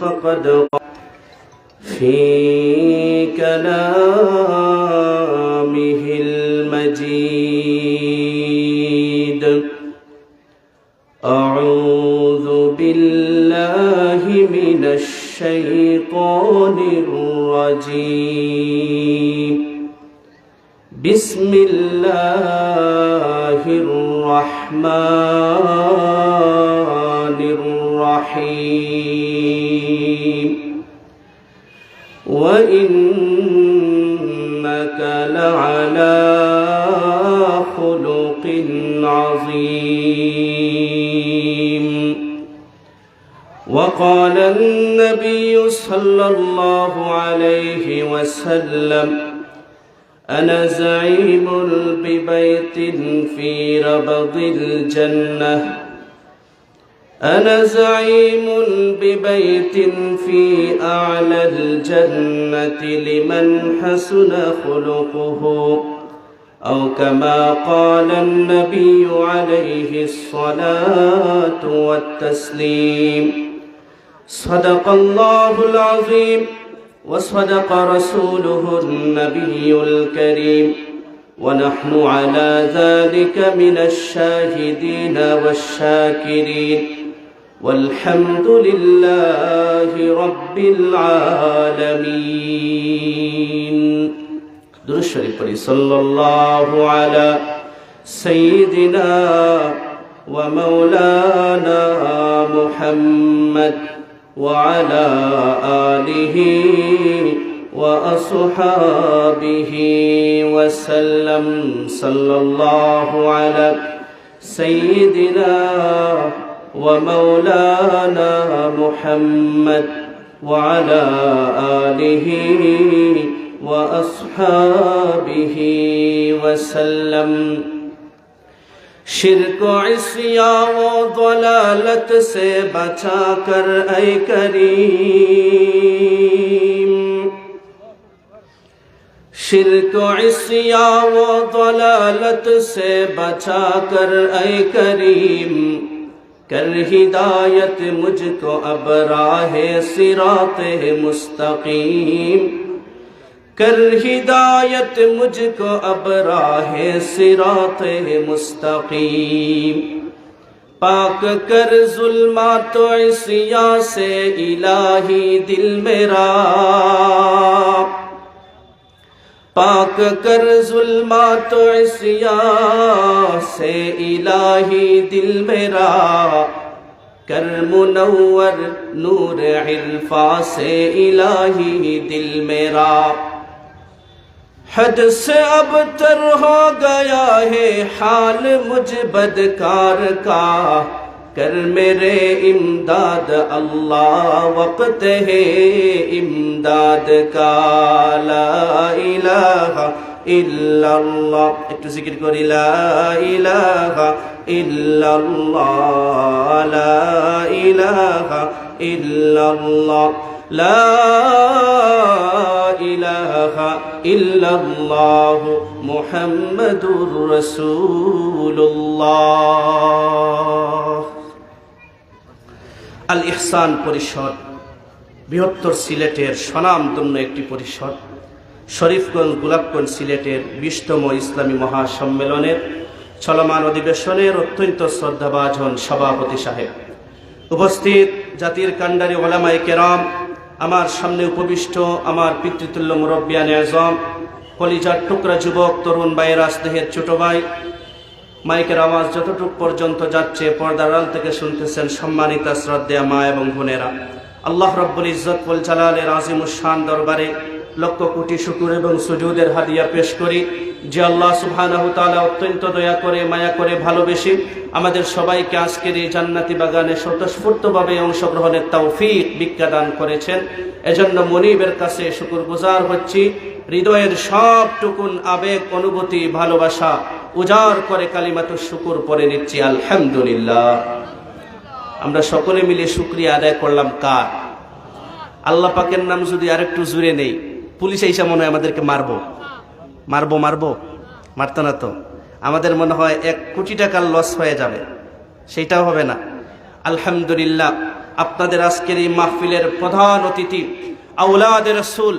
فقد في كلامه المجيد. أعوذ بالله من الشيطان الرجيم. بسم الله الرحمن الرحيم. وإنك لعلى خلق عظيم. وقال النبي صلى الله عليه وسلم أنا زعيم ببيت في ربض الجنة. أنا زعيم ببيت في أعلى الجنة لمن حسن خلقه. أو كما قال النبي عليه الصلاة والتسليم. صدق الله العظيم وصدق رسوله النبي الكريم. ونحن على ذلك من الشاهدين والشاكرين. والحمد لله رب العالمين. درود شريف পড়ি صلى الله على سيدنا ومولانا محمد وعلى آله وأصحابه وسلم. صلى الله على سيدنا ومولانا محمد وعلى آله وأصحابه وسلم. شرك عصيا وضلالة و سے بچا کر اے کریم. شرك عصيا عصیاں سے بچا کر اے کریم. کر ہدایت مجھ کو اب راہ سرات مستقیم کر ہدایت مجھ کو اب راہ سرات مستقیم پاک کر ظلمات و عصیہ سے الہی دل میرا پاک کر ظلمات و عصیان سے الہی دل میرا کر منور نور علفا سے الہی دل میرا حد سے اب تر ہو گیا ہے حال مجھ بدکار کا کر میرے امداد اللہ وقت ہے امداد کا لا الہ الا اللہ ایک تو ذکر کر لا الہ الا اللہ لا الہ الا اللہ لا الہ الا اللہ محمد رسول اللہ ইহসান পরিষদ, বৃহত্তর সিলেটের স্বনামধন্য একটি পরিষদ, শরীফগঞ্জ গোলাপগঞ্জ সিলেটের বিশতম ইসলামী মহাসম্মেলনের চলমান অধিবেশনের অত্যন্ত শ্রদ্ধাভাজন সভাপতি সাহেব। উপস্থিত জাতির কাণ্ডারি ওলামাই কেরাম, আমার সামনে উপবিষ্ট আমার পিতৃতুল্য মুরব্বিয়ান আজম, কলিজার টুকরা যুবক, তরুণ ভাইয়ের স্নেহের ছোট ভাই মাইকের আওয়াজ যতটুক পর্যন্ত যাচ্ছে, পর্দার আড়াল থেকে শুনতেছেন সম্মানিতা শ্রদ্ধা মা এবং বোনেরা। আল্লাহ রব্বুল ইজ্জত বল জালালের আজিম শান দরবারে লক্ষ কোটি শুকুর এবং সুজুদের হাদিয়া পেশ করি, যে আল্লাহ সুবহানাহু অত্যন্ত দয়া করে, মায়া করে ভালোবেসে আমাদের সবাইকে আজকের এই জান্নাতি বাগানে স্বতঃস্ফূর্তভাবে অংশগ্রহণের তৌফিক বিজ্ঞা দান করেছেন। এজন্য মনিবের কাছে শুকুর গুজার হচ্ছি। হৃদয়ের সবটুকুন আবেগ, অনুভূতি, ভালোবাসা উজাড় করে কালিমাতুর শুকুর পরে নিচ্ছি, আলহামদুলিল্লাহ। আমরা সকলে মিলে শুক্রিয়া আদায় করলাম কার? আল্লাহ পাকের নাম যদি আরেকটু জুড়ে নেই, পুলিশ এইসা মনে হয় আমাদেরকে মারবো। মারবো মারবো? মারতো না তো? আমাদের মনে হয় এক কোটি টাকার লস হয়ে যাবে। সেইটাও হবে না। আলহামদুলিল্লাহ, আপনাদের আজকের এই মাহফিলের প্রধান অতিথি আউলাদের রসুল,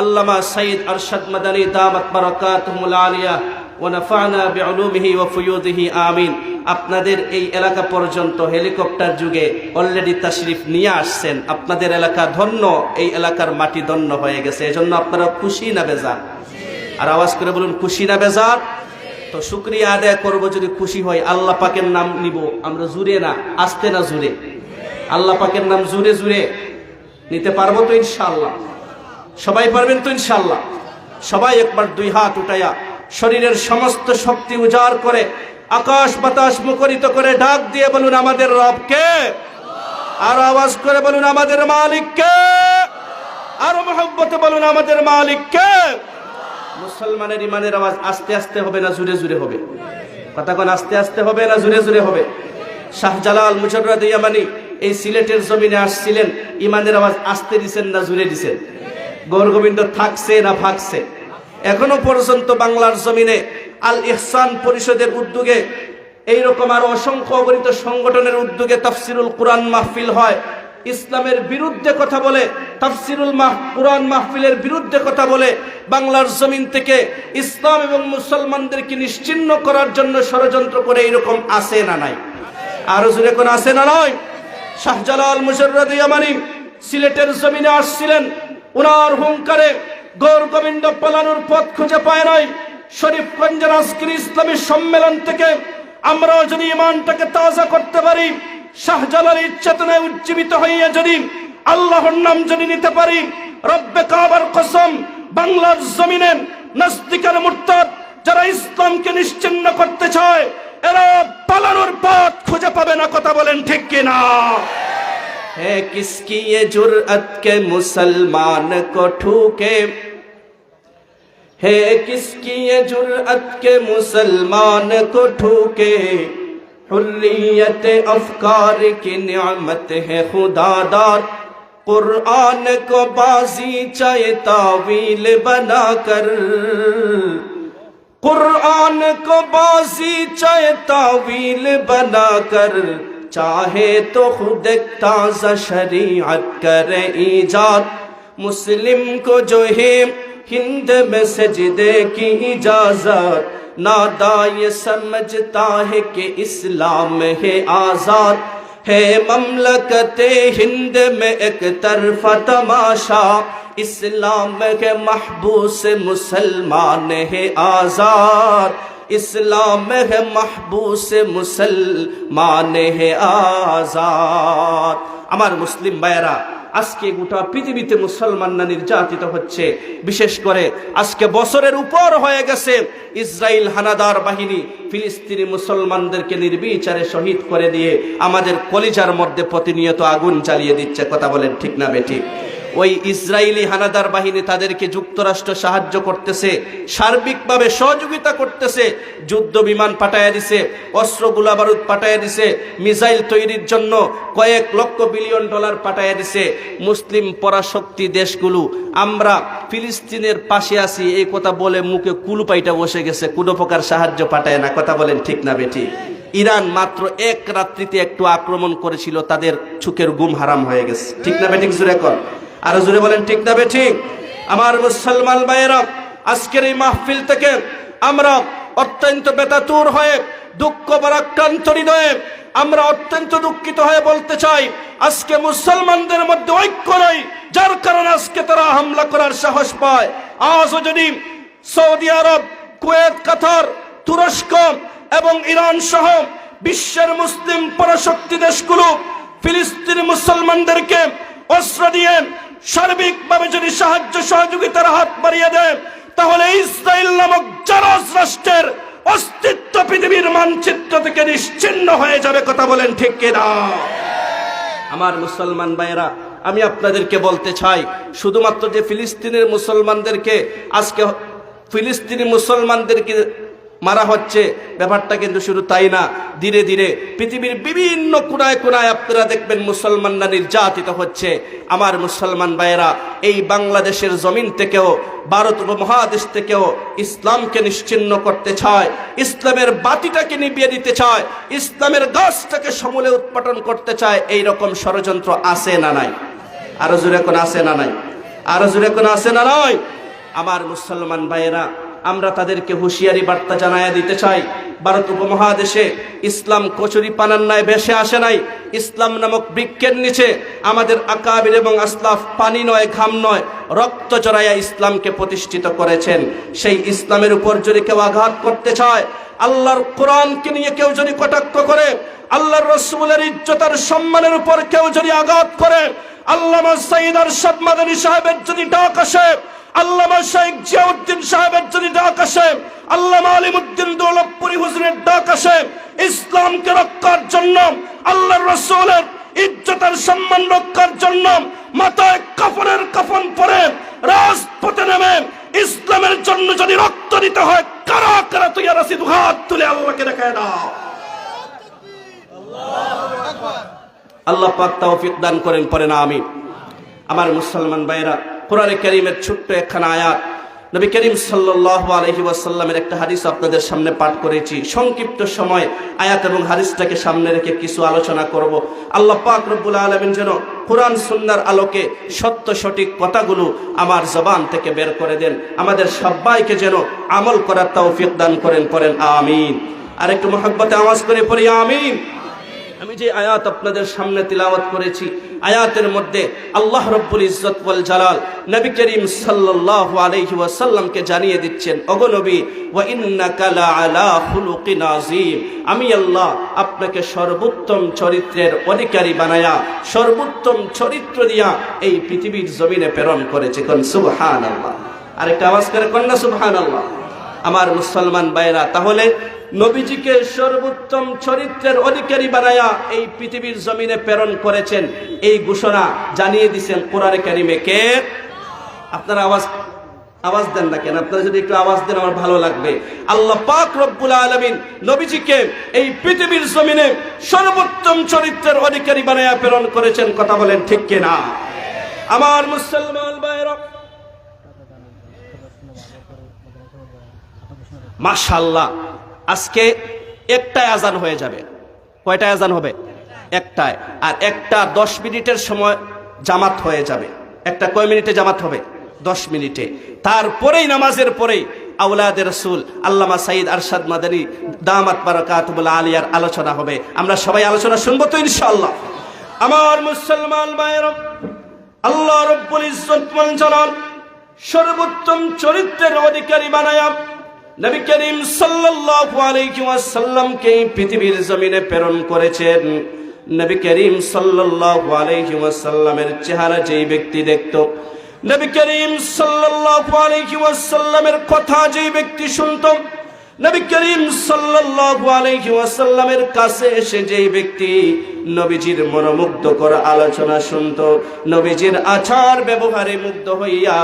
আল্লামা সঈদ আরশাদ মাদানী দামাত বারাকাতুহুল আলিয়া ওয়ানাফানা বেআলুমিহি ও ফুয়ুদিহি, আমিন। আপনাদের এই এলাকা পর্যন্ত হেলিকপ্টার যুগে অলরেডি তাশরিফ নিয়ে আসছেন। আপনাদের এলাকা ধন্য, এই এলাকার মাটি ধন্য হয়ে গেছে। এজন্য আপনারা খুশি না বেজান আর আওয়াজ করে বলুন, খুশি না বেজার? তো শুক্রিয়া আদায় করব, যদি খুশি হয়, আল্লাহ পাকের নাম নিব। আমরা জুড়ে না, আসতে না জুড়ে। আল্লাহ পাকের নাম জুড়ে জুড়ে নিতে পারব তো ইনশাল্লাহ সবাই পারবেন তো ইনশাল্লাহ সবাই একবার দুই হাত উঠাইয়া শরীরের সমস্ত শক্তি উজাড় করে, আকাশ বাতাস মুখরিত করে ডাক দিয়ে বলুন, আমাদের রবকে আর আওয়াজ করে বলুন, আমাদের মালিককে আরও মহব্বতে বলুন, আমাদের মালিককে মুসলমানের ইমানের আওয়াজ আস্তে আস্তে হবে না জুড়ে জুড়ে হবে? কথা কোন আস্তে আস্তে হবে না জুড়ে জুড়ে হবে? শাহজালাল মুজররাদ ইয়ামানি এই সিলেটের জমিনে আসছিলেন, ইমানের আওয়াজ আস্তে দিছেন না জুড়ে দিছেন? গৌর গোবিন্দ থাকছে না ভাগছে? এখনও পর্যন্ত বাংলার জমিনে আল ইহসান পরিষদের উদ্যোগে এইরকম আরও অসংখ্য অগণিত সংগঠনের উদ্যোগে তাফসিরুল কোরআন মাহফিল হয়। ইসলামের বিরুদ্ধে কথা বলে, তাফসিরুল মাহ, কোরআন মাহফিলের বিরুদ্ধে কথা বলে, বাংলার জমিন থেকে ইসলাম এবং মুসলমানদেরকে নিশ্চিন্ন করার জন্য ষড়যন্ত্র করে এরকম আসে না নাই? আরও জুড়ে কোন আসে না নয় শাহজালাল মুজররদ ইয়ামানি সিলেটের জমিনে আসছিলেন। উনার হুঙ্কারে গৌর গোবিন্দ পালানোর পথ খুঁজে পায় নাই। শরীফগঞ্জের আজকের ইসলামী সম্মেলন থেকে আমরাও যদি ইমানটাকে তাজা করতে পারি শাহজালালের চেতনায় উজ্জীবিত হইয়া যদি আল্লাহর নাম যদি নিতে পারি, রব্বে কাবার কসম, বাংলার জমিনে নাস্তিকের মুরতাদ যারা ইসলামকে নিশ্চিন্ন করতে চায়, এরা পালানোর পথ খুঁজে পাবে না, কথা বলেন ঠিক কিনা? ہے کس کی یہ جرعت کے مسلمان کو ٹھوکے؟ ہے کس کی یہ جرعت کے مسلمان کو ٹھوکے؟ حریت افکار کی نعمت ہے خدا دار۔ قرآن کو بازی چائے تعویل بنا کر۔ قرآن کو بازی چائے تعویل بنا کر۔ چاہے تو خود تازہ شریعت کرے ایجاد۔ مسلم کو جو ہے ہند میں سجدے کی اجازت۔ نادا یہ سمجھتا ہے کہ اسلام ہے آزاد۔ ہے مملکت ہند میں ایک طرف تماشا۔ اسلام کے محبوس مسلمان ہے آزاد۔ اسلام মাহবুসে মুসল মানে হে আজাদ। আমার মুসলিম ভাইয়েরা, আজকে গোটা পৃথিবীতে মুসলমানরা নির্যাতিত হচ্ছে। বিশেষ করে আজকে বছরের উপর হয়ে গেছে ইসরায়েল হানাদার বাহিনী ফিলিস্তিনি মুসলমানদেরকে নির্বিচারে শহীদ করে দিয়ে আমাদের কলিজার মধ্যে প্রতিনিয়ত আগুন চালিয়ে দিচ্ছে। কথা বলেন ঠিক না বেটি ওই ইসরায়েলি হানাদার বাহিনী তাদেরকে যুক্তরাষ্ট্র সাহায্য করতেছে, সার্বিকভাবে সহযোগিতা করতেছে, যুদ্ধ বিমান পাঠাইয়া দিছে, অস্ত্রগুলা বারুদ পাঠাইয়া দিছে, মিসাইল তৈরির জন্য কয়েক লক্ষ বিলিয়ন ডলার পাঠাইয়া দিছে। মুসলিম পরাশক্তি দেশগুলো, আমরা ফিলিস্তিনের পাশে আছি, এই কথা বলে মুখে কুলুপাইটা বসে গেছে কোনো প্রকার সাহায্য পাঠায় না, কথা বলেন ঠিক না বেটি ইরান মাত্র এক রাত্রিতে একটু আক্রমণ করেছিল, তাদের চুকের গুম হারাম হয়ে গেছে। ঠিক না বেঠিক জুড়ে কর আরও জুড়ে বলেন, ঠিক না বেঠিক আমার মুসলমান ভাইয়েরা, আজকের এই মাহফিল থেকে আমরা অত্যন্ত বেতাতুর হয়ে, দুঃখ পরাক্রান্ত হৃদয়ে আমরা অত্যন্ত দুঃখিত হয়ে বলতে চাই, আজকে মুসলমানদের মধ্যে ঐক্য নয় যার কারণে আজকে তারা হামলা করার সাহস পায়। আজও যদি সৌদি আরব, কুয়েত, কাতার, তুরস্ক এবং ইরান সহ বিশ্বের মুসলিম পরাশক্তি দেশগুলো ফিলিস্তিনি মুসলমানদেরকে অস্ত্র দিয়ে সার্বিকভাবে যদি সাহায্য সহযোগিতার হাত বাড়িয়ে দেয়, তাহলে ইসরায়েল নামক জারজ রাষ্ট্রের অস্তিত্ব পৃথিবীর মানচিত্র থেকে নিশ্চিন্ন হয়ে যাবে, কথা বলেন ঠিক কিনা আমার মুসলমান ভাইয়েরা, আমি আপনাদেরকে বলতে চাই, শুধুমাত্র যে ফিলিস্তিনের মুসলমানদেরকে আজকে ফিলিস্তিনি মুসলমানদেরকে মারা হচ্ছে। ব্যাপারটা কিন্তু শুধু তাই না, ধীরে ধীরে পৃথিবীর বিভিন্ন কোনায় কোনায় আপনারা দেখবেন মুসলমানরা নির্যাতিত হচ্ছে। আমার মুসলমান ভাইয়েরা, এই বাংলাদেশের জমিন থেকেও, ভারত উপমহাদেশ থেকেও ইসলামকে নিশ্চিন্ন করতে চায়, ইসলামের বাতিটাকে নিভিয়ে দিতে চায়, ইসলামের গাছটাকে সমূলে উৎপাদন করতে চায় এই রকম ষড়যন্ত্র আছে না নাই? আরও জোরে কোন আছে না নাই? আরও জোরে কোন আছে না নয় আমার মুসলমান ভাইয়েরা আমরা তাদেরকে হুঁশিয়ারি বার্তা জানাইয়া দিতে চাই। ভারত উপমহাদেশে ইসলাম কচুরি পানার ন্যায় ভেসে আসে নাই। ইসলাম নামক বৃক্ষের নিচে আমাদের আকাবির এবং আসলাফ পানি নয়, ঘাম নয়, রক্ত চড়াইয়া ইসলামকে প্রতিষ্ঠিত করেছেন। সেই ইসলামের উপর যদি কেউ আঘাত করতে চায়, আল্লাহর কোরআনকে নিয়ে কেউ যদি কটাক্ষ করে, আল্লাহর রসুলের ইজ্জতার সম্মানের উপর কেউ যদি আঘাত করে, আল্লামা সাইদ আরশাদ মাদানী সাহেবের যদি ডাক আসে আল্লামা শেখ জিয়াউদ্দিন সাহেবের যদি ডাক আসে। আল্লামা আলিমুদ্দিন দৌলতপুরি হুজুরের ডাক আসে। ইসলামকে রক্ষার জন্য, আল্লাহর রসুলের ইজ্জতের সম্মান রক্ষার জন্য মাথায় কাফনের কাফন পরে রাজপথে নেমে ইসলামের জন্য যদি রক্ত দিতে হয়, কারা কারা তুই আর হাত তুলে আল্লাহকে দেখায় দাও। আল্লাহ পাক তৌফিক দান করেন, পরে না আমি আমার মুসলমান ভাইরা কোরআনে কারীমের ছোট্ট একখানা আয়াত। নবী করিম আলাইহি ওয়াসাল্লামের একটা হাদিস আপনাদের সামনে পাঠ করেছি। সংক্ষিপ্ত সময় আয়াত এবং হাদিসটাকে সামনে রেখে কিছু আলোচনা করব। আল্লাহ পাক রব্বুল আলামিন যেন কোরআন সুন্নাহর আলোকে সত্য সঠিক কথাগুলো আমার জবান থেকে বের করে দেন। আমাদের সবাইকে যেন আমল করার তৌফিক দান করেন করেন, আমিন। আর একটু মহব্বতে আওয়াজ করে পড়ি, আমিন। আমি যে আয়াত আপনাদের সামনে তিলাওয়াত করেছি, আয়াতের মধ্যে আল্লাহ রব্বুল ইজ্জত ওয়াল জালাল নবী করিম সাল্লাল্লাহু আলাইহি ওয়াসাল্লামকে জানিয়ে দিচ্ছেন, ওগো নবী, ওয়া ইন্নাকা খুলুকিন আযীম। আমি আল্লাহ আপনাকে সর্বোত্তম চরিত্রের অধিকারী বানায়া, সর্বোত্তম চরিত্র দিয়া এই পৃথিবীর জমিনে প্রেরণ করেছে। কোন সুবহানাল্লাহ। আরেকটা আওয়াজ করে কন্যা সুবহানাল্লাহ। আমার মুসলমান ভাইরা তাহলে নবীজিকে সর্বোত্তম চরিত্রের অধিকারী বানায়া এই পৃথিবীর জমিনে প্রেরণ করেছেন। এই ঘোষণা জানিয়ে দিছেন কোরআনে কারিমে। কে? আপনারা আওয়াজ আওয়াজ দেন না কেন? আপনারা যদি একটু আওয়াজ দেন, আমার ভালো লাগবে। আল্লাহ পাক রব্বুল আলমিন নবীজিকে এই পৃথিবীর জমিনে সর্বোত্তম চরিত্রের অধিকারী বানায়া প্রেরণ করেছেন। কথা বলেন ঠিক কিনা? আমার মুসলমান ভাইরা মাশাল্লাহ আজকে একটাই আজান হয়ে যাবে। কয়টায় আজান হবে? একটায়। আর একটা দশ মিনিটের সময় জামাত হয়ে যাবে। একটা কয় মিনিটে জামাত হবে? দশ মিনিটে। তারপরেই, নামাজের পরেই আউলাদের রসুল আল্লামা সাইদ আরশাদ মাদানী দামাত বারাকাতুল্লাহ আলিয়ার আলোচনা হবে। আমরা সবাই আলোচনা শুনব তো ইনশাআল্লাহ। আমার মুসলমান ভাইয়ের আল্লাহ রব্বুল ইজ্জত জানান সর্বোত্তম চরিত্রের অধিকারী বানায়া নবী করিম সাল্লাল্লাহু আলাইহি ওয়াসাল্লামকে পৃথিবীর জমিনে প্রেরণ করেছেন। নবী করিম সাল্লাল্লাহু আলাইহি ওয়াসাল্লামের চেহারা যেই ব্যক্তি দেখত, নবী করিম সাল্লাল্লাহু আলাইহি ওয়াসাল্লামের কথা যেই ব্যক্তি শুনত নবী করিম সাল্লাল্লাহু ওয়াসাল্লামের কাছে এসে যেই ব্যক্তি নবীজির মনোমুগ্ধকর আলোচনা শুনত, নবীজির আচার ব্যবহারে মুগ্ধ হইয়া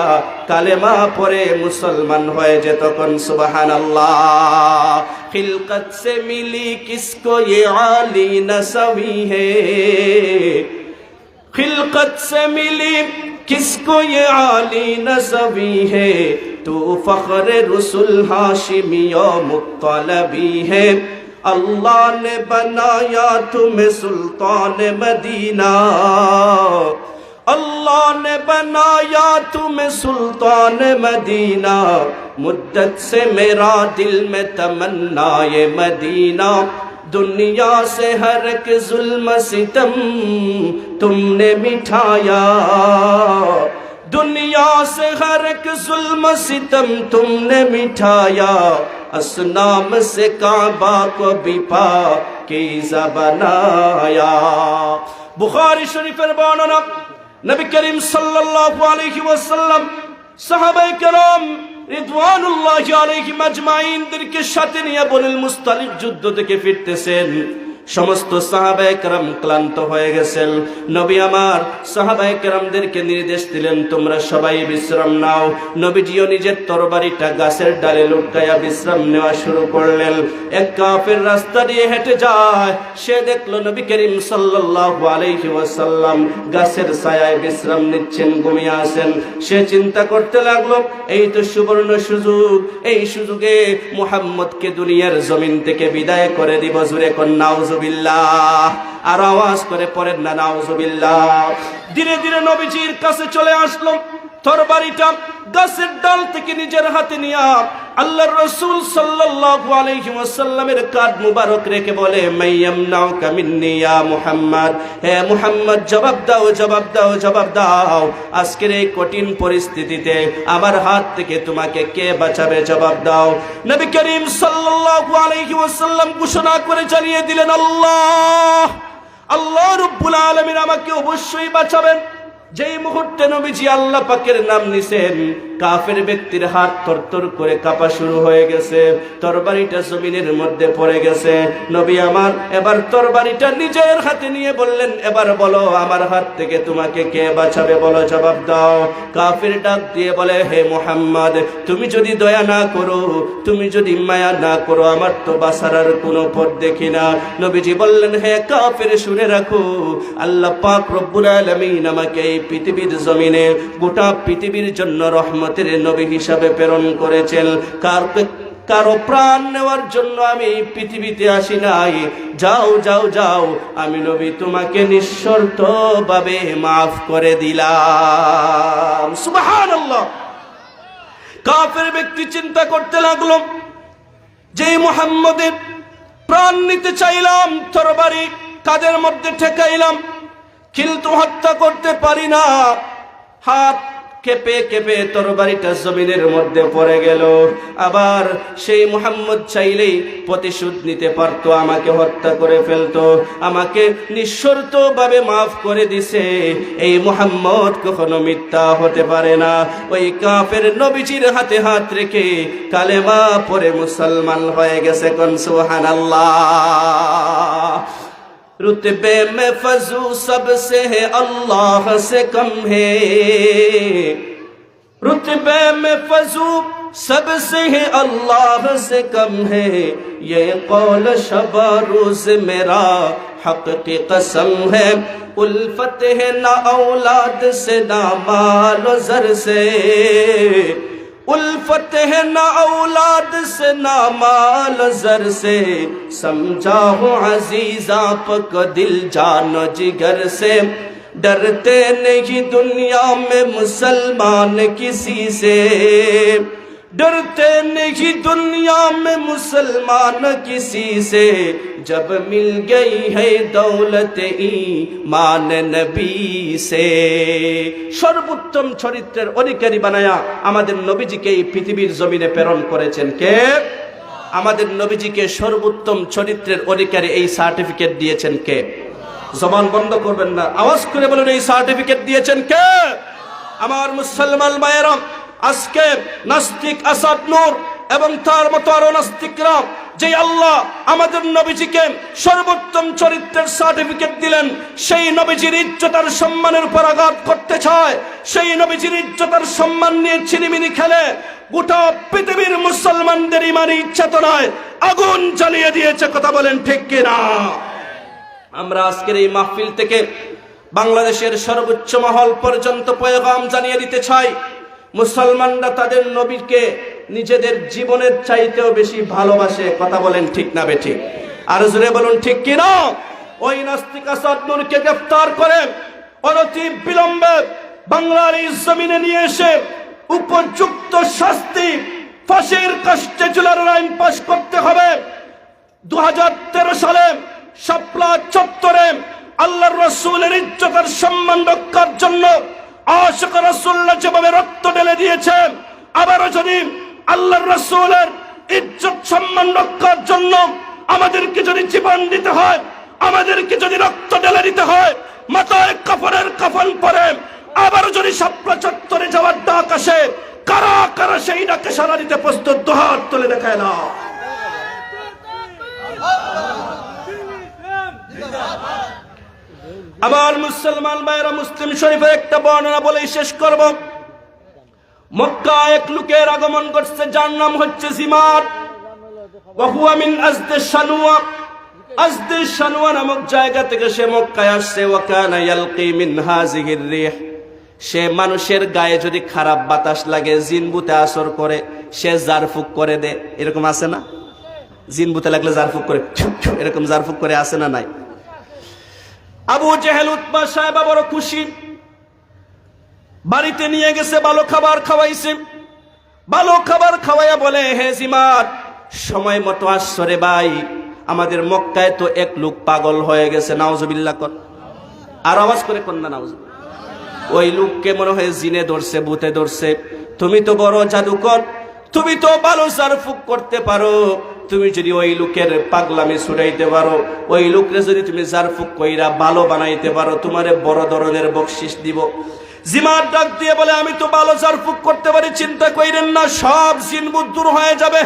কালেমা পরে মুসলমান হয়ে যেত কোন সুবহানাল্লাহ। খিলকত সে মিলি কিসকো ইয়ে আলি হে। খিলকত সে মিলি কিসকো ইয়ে আলি হে। تو فخر رسول حاشمی و مطلبی ہے۔ اللہ نے بنایا تمہیں سلطان مدینہ۔ اللہ نے بنایا تمہیں سلطان مدینہ۔ مدت سے میرا دل میں تمنا یہ مدینہ۔ دنیا سے ہر ایک ظلم ستم تم نے مٹھایا۔ دنیا سے ہر ایک ظلم ستم تم نے مٹھایا اسنام سے کعبہ کو بھی پا کیزا بنایا۔ بخاری شریف رباننا نبی کریم صلی اللہ علیہ وسلم، صحابہ کرام ردوان রিদওয়ান আল্লাহ আলাইহিম আজমাইনদেরকে সাথে নিয়ে বলেন মুস্তালিক যুদ্ধ থেকে ফিরতেছেন সমস্ত সাহাবায়করাম ক্লান্ত হয়ে গেছেন। নবী আমার সাহাবায়করামদেরকে নির্দেশ দিলেন, তোমরা সবাই বিশ্রাম নাও। নবীজিও নিজের তরবারিটা গাছের ডালে লুটকাইয়া বিশ্রাম নেওয়া শুরু করলেন। এক কাফের রাস্তা দিয়ে হেঁটে যায়, সে দেখল নবী করিম ওয়াসাল্লাম গাছের ছায়ায় বিশ্রাম নিচ্ছেন, ঘুমিয়ে আছেন। সে চিন্তা করতে লাগল, এই তো সুবর্ণ সুযোগ, এই সুযোগে মুহাম্মদকে দুনিয়ার জমিন থেকে বিদায় করে দিব, জুরে কোন আর আওয়াজ করে পড়েন না নাউজুবিল্লাহ। ধীরে ধীরে নবীজির কাছে চলে আসলো। তরবারিটা গাছের ডাল থেকে নিজের হাতে নিয়া আল্লাহর রাসূল সাল্লাল্লাহু আলাইহি ওয়াসাল্লামের কাঁধ মুবারক রেখে বলে মাইয়াম নাও ইয়া মুহাম্মদ। হে মুহাম্মদ, জবাব দাও জবাব দাও জবাব দাও। আজকের এই কঠিন পরিস্থিতিতে আমার হাত থেকে তোমাকে কে বাঁচাবে? জবাব দাও। নবী করিম সাল্লাল্লাহু আলাইহি ওয়াসাল্লাম ঘোষণা করে জানিয়ে দিলেন, আল্লাহ আল্লাহ রব্বুল আলামিন আমাকে অবশ্যই বাঁচাবেন। যেই মুহূর্তে নবীজি আল্লাহ পাকের নাম নিছেন কাফের ব্যক্তির হাত তরতর করে কাঁপা শুরু হয়ে গেছে। তরবারিটা জমিনের মধ্যে পড়ে গেছে। নবী আমার, এবার তরবারিটা নিজের হাতে নিয়ে বললেন, এবার বলো, আমার হাত থেকে তোমাকে কে বাঁচাবে? বলো, জবাব দাও। কাফের ডাক দিয়ে বলে, হে মোহাম্মদ, তুমি যদি দয়া না করো, তুমি যদি মায়া না করো, আমার তো বাসার কোনো পথ দেখি না। নবীজি বললেন, হে কাফের, শুনে রাখো, আল্লাহ পাক রব্বুল আলামিন আমাকে এই পৃথিবীর জমিনে গোটা পৃথিবীর জন্য রহমতের নবী হিসাবে প্রেরণ করেছেন। কার কারও প্রাণ নেওয়ার জন্য আমি পৃথিবীতে আসি নাই। যাও যাও যাও, আমি নবী তোমাকে নিঃশর্ত ভাবে মাফ করে দিলাম। কাফের ব্যক্তি চিন্তা করতে লাগল, যে মুহাম্মদের প্রাণ নিতে চাইলাম, তরবারি কাদের মধ্যে ঠেকাইলাম, কিন্তু হত্যা করতে পারি না। হাত কেঁপে কেঁপে তরবারিটা জমিনের মধ্যে পড়ে গেল। আবার সেই মুহাম্মদ চাইলেই প্রতিশোধ নিতে পারতো, আমাকে হত্যা করে ফেলতো, আমাকে নিঃশর্ত ভাবে মাফ করে দিছে। এই মুহাম্মদ কখনো মিথ্যা হতে পারে না। ওই কাফের নবীজির হাতে হাত রেখে কালেমা পরে মুসলমান হয়ে গেছে رتبے میں فضو سب سے ہے اللہ سے کم ہے۔ رتبے میں فضو سب سے ہے اللہ سے کم ہے۔ یہ قول شبہ روز میرا حق کی قسم ہے۔ الفت ہے نہ اولاد سے نہ مال و ذر سے۔ الفت ہے نہ اولاد سے نہ مال زر سے۔ سمجھا ہوں عزیز آپ کا دل جان جگر سے۔ ڈرتے نہیں دنیا میں مسلمان کسی سے۔ डरते नहीं दुनिया में मुसलमान किसी से जब मिल गई है दौलत ईमान नबी से সর্বোত্তম চরিত্রের অধিকারী বানায়া আমাদের নবীজিকে এই পৃথিবীর জমিনে প্রেরণ করেছেন কে আমাদের নবীজিকে সর্বোত্তম চরিত্রের অধিকারী এই সার্টিফিকেট দিয়েছেন কে জবান বন্ধ করবেন না আওয়াজ করে বলুন এই সার্টিফিকেট দিয়েছেন কে আমার মুসলমান মায়েরা আজকে নাস্তিক আসাদ নূর এবং তার মতো আরও নাস্তিকরা যে আল্লাহ আমাদের নবীজিকে সর্বোত্তম চরিত্রের সার্টিফিকেট দিলেন, সেই নবীজির ইজ্জতার সম্মানের উপর আঘাত করতে চায়, সেই নবীজির ইজ্জতার সম্মান নিয়ে ছিনিমিনি খেলে গোটা পৃথিবীর মুসলমানদের ইমানি ইচ্ছা তো নয় আগুন জ্বালিয়ে দিয়েছে, কথা বলেন ঠিক কিনা? আমরা আজকের এই মাহফিল থেকে বাংলাদেশের সর্বোচ্চ মহল পর্যন্ত পয়গাম জানিয়ে দিতে চাই। মুসলমানরা তাদের নবীকে নিজেদের জীবনের চাইতেও বেশি ভালোবাসে, কথা বলেন ঠিক না বেঠি। আর জুড়ে বলুন, ঠিক কি না? ওই নাস্তিকা আসাদ নূরকে গ্রেফতার করে অনতি বিলম্বে বাংলার এই জমিনে নিয়ে এসে উপযুক্ত শাস্তি ফাঁসির কাষ্টে জুলার আইন পাশ করতে হবে। দু হাজার তেরো সালে শাপলা চত্বরে আল্লাহর রসুলের ইজ্জতের সম্মান রক্ষার জন্য আশক রসুল্লাহ যেভাবে রক্ত ঢেলে দিয়েছে আবারও যদি আল্লাহর রসুলের ইজ্জত সম্মান রক্ষার জন্য আমাদেরকে যদি জীবন দিতে হয়, আমাদেরকে যদি রক্ত ঢেলে দিতে হয়, মাথায় কাফনের কাফন পরে, আবারও যদি শাপলা চত্বরে যাওয়ার ডাক আসে, কারা কারা সেই ডাকে সারা দিতে প্রস্তুত দুহাত তুলে দেখায় না আমার মুসলমান ভাইরা মুসলিম শরীফের একটা বর্ণনা বলেই শেষ করব। মক্কা এক লোকের আগমন করছে যার নাম হচ্ছে জিমার শানুয়া। আজদে শানুয়া নামক জায়গা থেকে সে মক্কায় আসছে। ওয়াকানা ইয়ালকি মিন হাজিহির রিহ সে মানুষের গায়ে যদি খারাপ বাতাস লাগে জিনবুতে আসর করে, সে জারফুক করে দে। এরকম আছে না? জিনবুতে লাগলে জারফুক করে এরকম জারফুক করে আসে না নাই? আবু জেহেল উৎপা সাহেব বড় খুশি। বাড়িতে নিয়ে গেছে ভালো খাবার খাওয়াইছে। ভালো খাবার খাওয়াইয়া বলে, হে জিমাত সময় মতো আসছো রে ভাই। আমাদের মক্কায় তো এক লোক পাগল হয়ে গেছে নাওজবিল্লা কর। আর আওয়াজ করে কন্যা নাওজ ওই লোককে মনে হয় জিনে ধরছে, ভূতে ধরছে। তুমি তো বড় জাদুকর, তুমি তো ভালো জারফুক করতে পারো। তুমি যদি ওই লোকের পাগলামি ছুটাইতে পারো, ওই লোকরে যদি তুমি জারফুক কইরা ভালো বানাইতে পারো, তোমারে বড় ধরনের বকশিস দিব। জিমার ডাক দিয়ে বলে, আমি তো ভালো জারফুক করতে পারি, চিন্তা কইরেন না, সব জিনবুদ দূর হয়ে যাবে।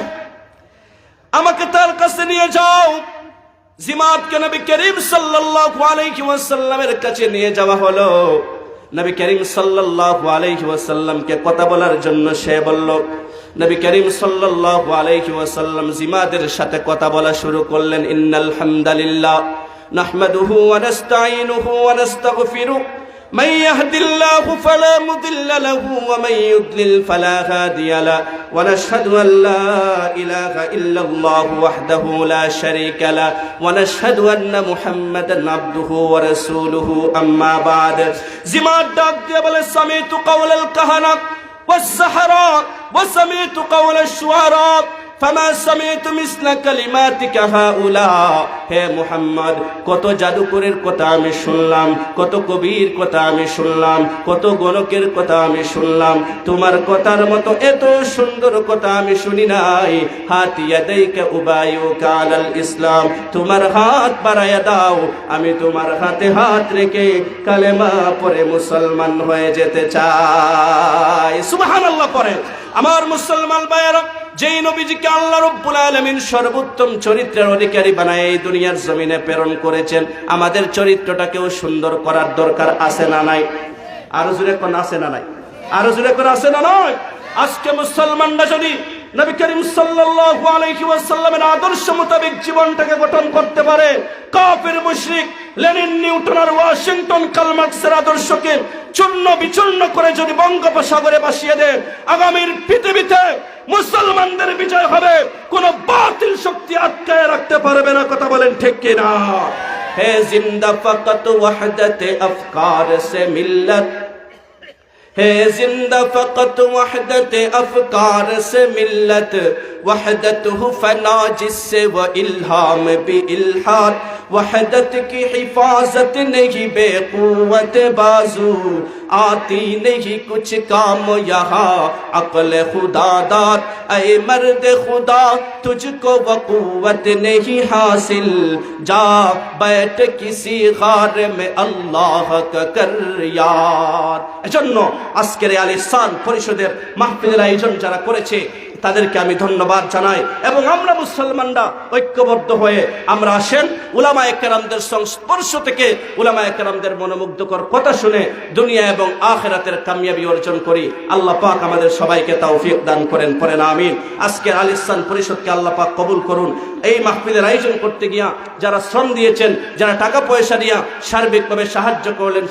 আমাকে তার কাছে নিয়ে যাও। জিমাতকে নবী করিম সাল্লাল্লাহু আলাইহি ওয়াসাল্লামের কাছে নিয়ে যাওয়া হলো। নবী করিম সাল্লাল্লাহু আলাইহি ওয়াসাল্লামকে কথা বলার জন্য সে বলল নবী করিম সাল্লাল্লাহু আলাইহি ওয়াসাল্লাম জিমাদের সাথে কথা বলা শুরু করলেন ইন্নাল হামদালিল্লাহ নাহমাদুহু ওয়া নাস্তাঈনুহু ওয়া নাস্তাগফিরুহ من يهد الله فلا مضل له ومن يضلل فلا هادي له ونشهد ان لا اله الا الله وحده لا شريك له ونشهد ان محمدا عبده ورسوله اما بعد زماد داك ديبل سمعت قول الكهنه والسحرة وسمعت قول الشعراء হে কত জাদুকরের কথা আমি শুনলাম, কত কবির কথা আমি শুনলাম, কত গণকের কথা আমি শুনলাম। তোমার কথার মতো এত সুন্দর কথা আমি শুনি নাই। হাতিয়াদাইকা উবায়ু কালাল ইসলাম। তোমার হাত বাড়াইয়া দাও, আমি তোমার হাতে হাত রেখে কালেমা পরে মুসলমান হয়ে যেতে চাই। সুবহানাল্লাহ পরে আমার মুসলমান ভাইয়েরা যেই নবীজিকে আল্লাহ রব্বুল আলামিন সর্বোত্তম চরিত্রের অধিকারী বানায় এই দুনিয়ার জমিনে প্রেরণ করেছেন, আমাদের চরিত্রটাকেও সুন্দর করার দরকার আছে না নাই? আরও জুড়ে কোন আছে না নাই? আরও জুড়ে কোন আছে না নয় আজকে মুসলমানরা যদি নবী করিম সাল্লাল্লাহু আলাইহি ওয়াসাল্লামের আদর্শ মোতাবেক জীবনটাকে গঠন করতে পারে, কাফের, মুশরিক, লেনিন নিউটন আর ওয়াশিংটন, কালমার্কসের আদর্শকে চূর্ণ বিচূর্ণ করে যদি বঙ্গোপসাগরে বাসিয়ে দেয় আগামীর পৃথিবীতে মুসলমানদের বিজয় হবে। কোন বাতিল শক্তি আটকায় রাখতে পারবে না, কথা বলেন ঠিক কিনা? হে জিন্দা ফকত ওয়াহদতে আফকার সে মিল্লত। ہے زندہ فقط وحدت افکار سے ملت وحدت ہو فنا جس سے وہ حفاظت نہیں بے بازو آتی نہیں کچھ کام یہاں عقل خدا داد اے مرد خدا تجھ کو وقوت نہیں حاصل جا بیٹھ کسی غار میں اللہ کا کر یار এজন্য আজকের আলিসান পরিষদের মাহফিলের আয়োজন যারা করেছে তাদেরকে আমি ধন্যবাদ জানাই এবং আমরা মুসলমানরা ঐক্যবদ্ধ হয়ে আমরা আসেন। উলামা একরামদের সংস্পর্শ থেকে উলামা একরামদের মনোমুগ্ধকর কথা শুনে দুনিয়া এবং আখেরাতের কামিয়াবি অর্জন করি। আল্লাহ পাক আমাদের সবাইকে তৌফিক দান করেন পরেন আমিন। আজকের আল ইহসান পরিষদকে আল্লাহ পাক কবুল করুন। এই মাহফিলের আয়োজন করতে গিয়া যারা শ্রম দিয়েছেন, যারা টাকা পয়সা দিয়া সার্বিকভাবে সাহায্য করলেন